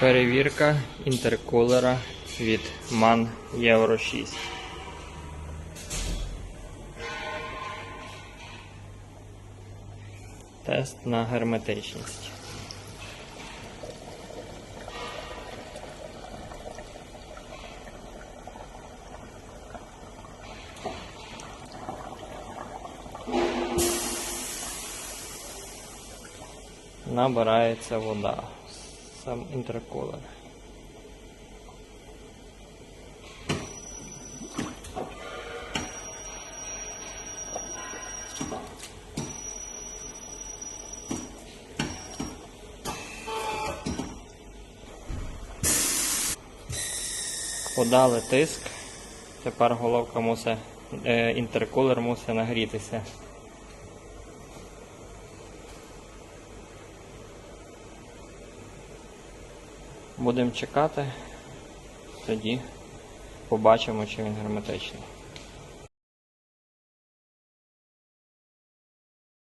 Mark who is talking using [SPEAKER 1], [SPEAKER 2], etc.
[SPEAKER 1] Перевірка інтеркулера від MAN Euro 6. Тест на герметичність. Набирається вода. Сам інтеркулер. Подали тиск. Тепер головка мусить, е, інтеркулер мусить нагрітися. Будемо чекати, тоді побачимо, чи він герметичний.